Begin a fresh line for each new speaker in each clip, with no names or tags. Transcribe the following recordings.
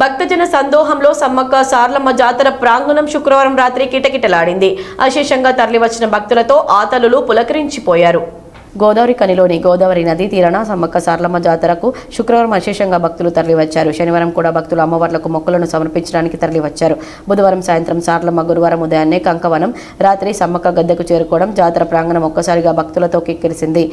భక్తజన సందోహంలో సమ్మక్క సార్లమ్మ జాతర ప్రాంగణం శుక్రవారం రాత్రి కిటకిటలాడింది. అశేషంగా తరలివచ్చిన భక్తులతో ఆతలులు పులకరించిపోయారు. గోదావరి కనిలోని గోదావరి నదీ తీరాన సమ్మక్క సార్లమ్మ జాతరకు శుక్రవారం అశేషంగా భక్తులు తరలివచ్చారు. శనివారం కూడా భక్తులు అమ్మవార్లకు మొక్కలను సమర్పించడానికి తరలివచ్చారు. బుధవారం సాయంత్రం సార్లమ్మ గురువారం ఉదయాన్నే కంకవనం రాత్రి సమ్మక్క గద్దెకు చేరుకోవడం జాతర ప్రాంగణం ఒక్కసారిగా భక్తులతో కిక్కిరిసింది.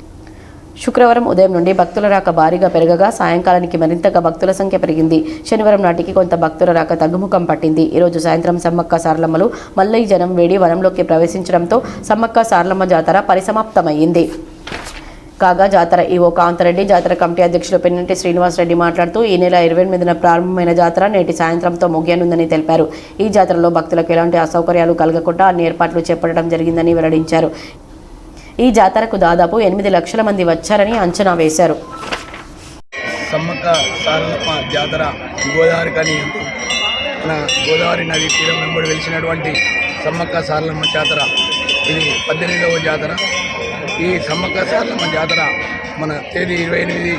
శుక్రవారం ఉదయం నుండి భక్తుల రాక భారీగా పెరగగా సాయంకాలానికి మరింతగా భక్తుల సంఖ్య పెరిగింది. శనివారం నాటికి కొంత భక్తుల రాక తగ్గుముఖం పట్టింది. ఈరోజు సాయంత్రం సమ్మక్క సారలమ్మలు మల్లయ్య జనం వేడి వనంలోకి ప్రవేశించడంతో సమ్మక్క సారలమ్మ జాతర పరిసమాప్తమైంది. కాగా జాతర ఈవో కాంతరెడ్డి జాతర కమిటీ అధ్యక్షులు పెన్నంటి శ్రీనివాసరెడ్డి మాట్లాడుతూ ఈ నెల ఇరవై ఎనిమిదిన ప్రారంభమైన జాతర నేటి సాయంత్రంతో ముగియనుందని తెలిపారు. ఈ జాతరలో భక్తులకు ఎలాంటి అసౌకర్యాలు కలగకుండా అన్ని ఏర్పాట్లు చేపట్టడం జరిగిందని వెల్లడించారు. ఈ జాతరకు దాదాపు ఎనిమిది లక్షల మంది వచ్చారని అంచనా వేశారు.
సమ్మక్క సారలమ్మ జాతర గోదావరి కానీ మన గోదావరి నది తీరం వెంబడి వెలిసినటువంటి సమ్మక్క సారలమ్మ జాతర. ఇది పద్దెనిమిదవ జాతర. ఈ సమ్మక్క సారలమ్మ జాతర మన తేదీ ఇరవై ఎనిమిది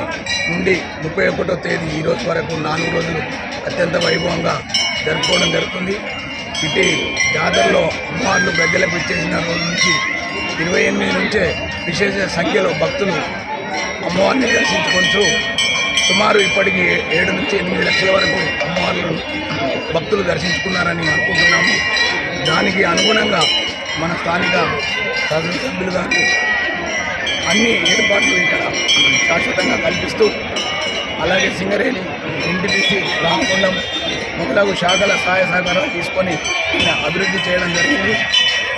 నుండి ముప్పై ఒకటో తేదీ ఈ రోజు వరకు నాలుగు రోజులు అత్యంత వైభవంగా జరుపుకోవడం జరుగుతుంది. ఇటు జాతరలో అమ్మవార్లు గద్దెలకు ఇచ్చేసిన రోజు నుంచి ఇరవై ఎనిమిది నుంచే విశేష సంఖ్యలో భక్తులు అమ్మవారిని దర్శించుకుంటూ సుమారు ఇప్పటికి ఏడు నుంచి ఎనిమిది లక్షల వరకు అమ్మవార్లు భక్తులు దర్శించుకున్నారని అనుకుంటున్నాము. దానికి అనుగుణంగా మన స్థానిక శాసనసభ్యులు గారు అన్ని ఏర్పాట్లు ఇక్కడ శాశ్వతంగా కల్పిస్తూ అలాగే సింగరేణి ఎన్టీపీసీ రామకొండం మొదలగు శాఖల సహాయ సహకారాలు తీసుకొని అభివృద్ధి చేయడం జరిగింది.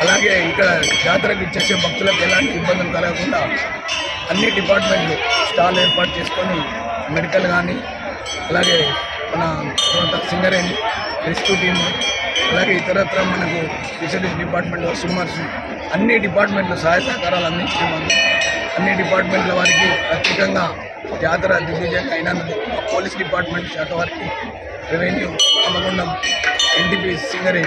అలాగే ఇక్కడ జాతరకు ఇచ్చేసే భక్తులకు ఎలాంటి ఇబ్బందులు కలగకుండా అన్ని డిపార్ట్మెంట్లు స్టాల్ ఏర్పాటు చేసుకొని మెడికల్ కానీ అలాగే మన కొంత సింగరేణి రెస్క్యూ టీమ్ అలాగే ఇతరత్ర మనకు ఫిషరీస్ డిపార్ట్మెంట్ స్విమ్మర్స్ అన్ని డిపార్ట్మెంట్లు సహాయ సహకారాలు అందించడం అన్ని డిపార్ట్మెంట్ల వారికి ప్రత్యేకంగా జాతర దిగ్విజయంగా అయినందుకు పోలీస్ డిపార్ట్మెంట్ శాఖ వారికి రెవెన్యూ రామగుండం ఎన్టీపీ సింగరే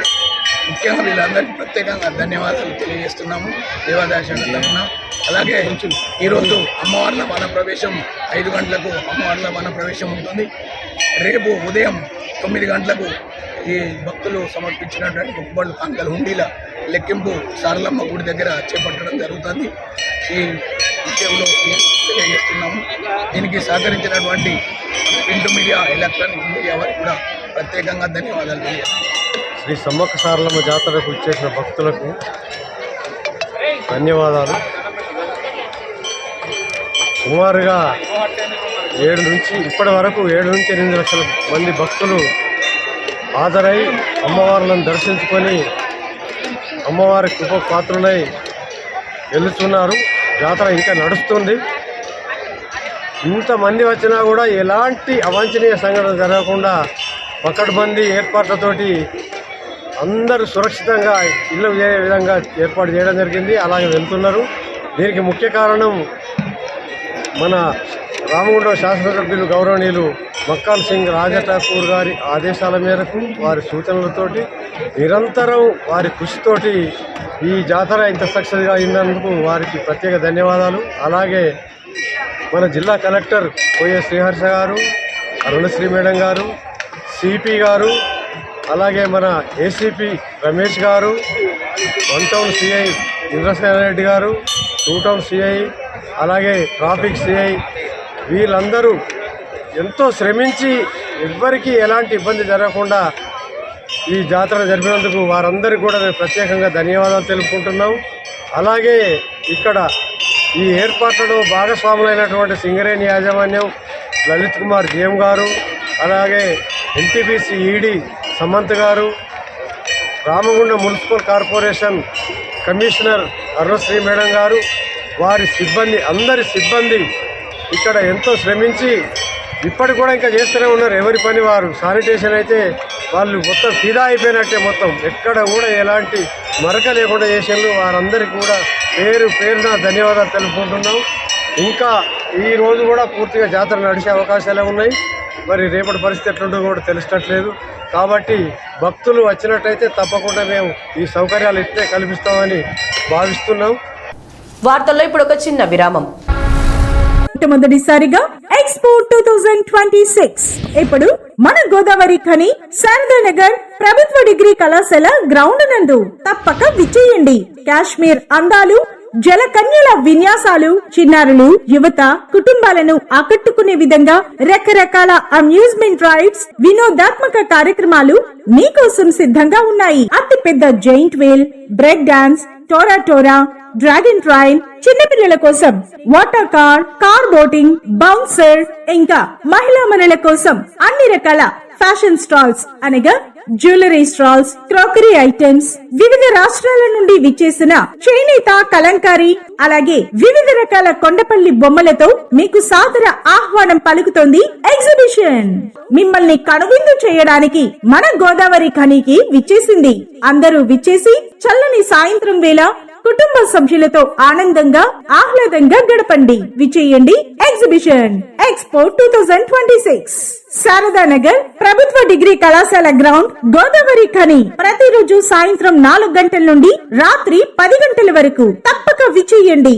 ముఖ్యంగా వీళ్ళందరికీ ప్రత్యేకంగా ధన్యవాదాలు తెలియజేస్తున్నాము. దేవాదాయ శాఖ తరఫున అలాగే ఈరోజు అమ్మవార్ల వన ప్రవేశం ఐదు గంటలకు అమ్మవార్ల వన ప్రవేశం ఉంటుంది. రేపు ఉదయం తొమ్మిది గంటలకు ఈ భక్తులు సమర్పించినటువంటి మొక్కుబళ్ళు కాంకలు హుండీల లెక్కింపు సారలమ్మ గుడి దగ్గర చేపట్టడం జరుగుతుంది. ఈ విషయంలో తెలియజేస్తున్నాము. దీనికి సహకరించినటువంటి ప్రింట్ మీడియా ఎలక్ట్రానిక్ మీడియా వారికి కూడా ప్రత్యేకంగా ధన్యవాదాలు తెలియజేస్తున్నాం
శ్రీ సమ్మక్క సారలమ్మ జాతరకు ఇచ్చేసిన భక్తులకు ధన్యవాదాలు. సుమారుగా ఏడు నుంచి ఇప్పటి వరకు ఏడు నుంచి ఎనిమిది లక్షల మంది భక్తులు హాజరై అమ్మవార్లను దర్శించుకొని అమ్మవారి కృప పాత్రులై వెళుతున్నారు జాతర ఇంకా నడుస్తుంది. ఇంతమంది వచ్చినా కూడా ఎలాంటి అవాంఛనీయ సంఘటన జరగకుండా పకడ్బందీ ఏర్పాట్లతోటి అందరూ సురక్షితంగా ఇల్లు ఏ విధంగా ఏర్పాటు చేయడం జరిగింది. అలాగే వెళ్తున్నారు. దీనికి ముఖ్య కారణం మన రామగుండం శాసనసభ్యులు గౌరవనీయులు మక్కాన్ సింగ్ రాజా ఠాకూర్ గారి ఆదేశాల మేరకు వారి సూచనలతోటి నిరంతరం వారి కృషితోటి ఈ జాతర ఇంత సక్సెస్గా అయినందుకు వారికి ప్రత్యేక ధన్యవాదాలు. అలాగే మన జిల్లా కలెక్టర్ పోయే శ్రీహర్ష గారు అరుణశ్రీ మేడం గారు సిపి గారు అలాగే మన ఏసీపీ రమేష్ గారు one town CI Indrasena Reddy గారు టూ టౌన్ సిఐ అలాగే ట్రాఫిక్ సిఐ వీళ్ళందరూ ఎంతో శ్రమించి ఎవ్వరికీ ఎలాంటి ఇబ్బంది జరగకుండా ఈ జాతర జరిపినందుకు వారందరికీ కూడా మేము ప్రత్యేకంగా ధన్యవాదాలు తెలుపుకుంటున్నాం. అలాగే ఇక్కడ ఈ ఏర్పాట్లలో భాగస్వాములైనటువంటి సింగరేణి యాజమాన్యం లలిత్ కుమార్ జీఎం గారు అలాగే ఎన్టీపీసీ ఈడీ సమంత్ గారు Ramagunda municipal corporation commissioner Arunasri madam గారు వారి సిబ్బంది అందరి సిబ్బంది ఇక్కడ ఎంతో శ్రమించి ఇప్పటికి కూడా ఇంకా చేస్తూనే ఉన్నారు ఎవరి పని వారు. శానిటేషన్ అయితే వాళ్ళు మొత్తం ఫిదా అయిపోయినట్టే మొత్తం. ఎక్కడ కూడా ఎలాంటి మరక లేకుండా చేసేందు వారందరికీ కూడా పేరు పేరున ధన్యవాదాలు తెలుపుకుంటున్నాం. ఇంకా ఈ రోజు కూడా పూర్తిగా జాతర నడిచే అవకాశాలే ఉన్నాయి. మరి రేపటి పరిస్థితి ఎట్లుంటుందో కూడా తెలిసినట్లేదు కాబట్టి భక్తులు వచ్చినట్టయితే తప్పకుండా మేము ఈ సౌకర్యాలు ఇట్టే కల్పిస్తామని భావిస్తున్నాం.
వార్తల్లో ఇప్పుడు ఒక చిన్న విరామం.
మొట్టమొదటిసారిగా expo two thousand twenty six ఇప్పుడు మన గోదావరి ఖని శారదానగర్ ప్రభుత్వ డిగ్రీ కళాశాల గ్రౌండ్ నందు తప్పక విచ్చేయండి. కాశ్మీర్ అందాలు జలకన్యల విన్యాసాలు చిన్నారులు యువత కుటుంబాలను ఆకట్టుకునే విధంగా రకరకాల అమ్యూజ్మెంట్ రైడ్స్ వినోదాత్మక కార్యక్రమాలు మీకోసం సిద్ధంగా ఉన్నాయి. అతి పెద్ద giant whale break dance tora tora dragon train చిన్నపిల్లల కోసం water car car boating bouncer ఇంకా మహిళా మనుల కోసం అన్ని రకాల ఫ్యాషన్ స్టాల్స్ అనగా జ్యువెలరీ స్టాల్స్ క్రోకరీ ఐటమ్స్ వివిధ రాష్ట్రాల నుండి విచ్చేసిన చేనేత కలంకారీ అలాగే వివిధ రకాల కొండపల్లి బొమ్మలతో మీకు సాదర ఆహ్వానం పలుకుతోంది ఎగ్జిబిషన్ మిమ్మల్ని కనువిందు చేయడానికి మన గోదావరి ఖనికి విచ్చేసింది. అందరూ విచ్చేసి చల్లని సాయంత్రం వేళ కుటుంబ సభ్యులతో ఆనందంగా ఆహ్లాదంగా గడపండి. విచేయండి. Exhibition expo two thousand twenty six Sharadanagar ప్రభుత్వ డిగ్రీ కళాశాల గ్రౌండ్ గోదావరి ఖని. ప్రతిరోజు సాయంత్రం నాలుగు గంటల నుండి రాత్రి పది గంటల వరకు తప్పక విచేయండి.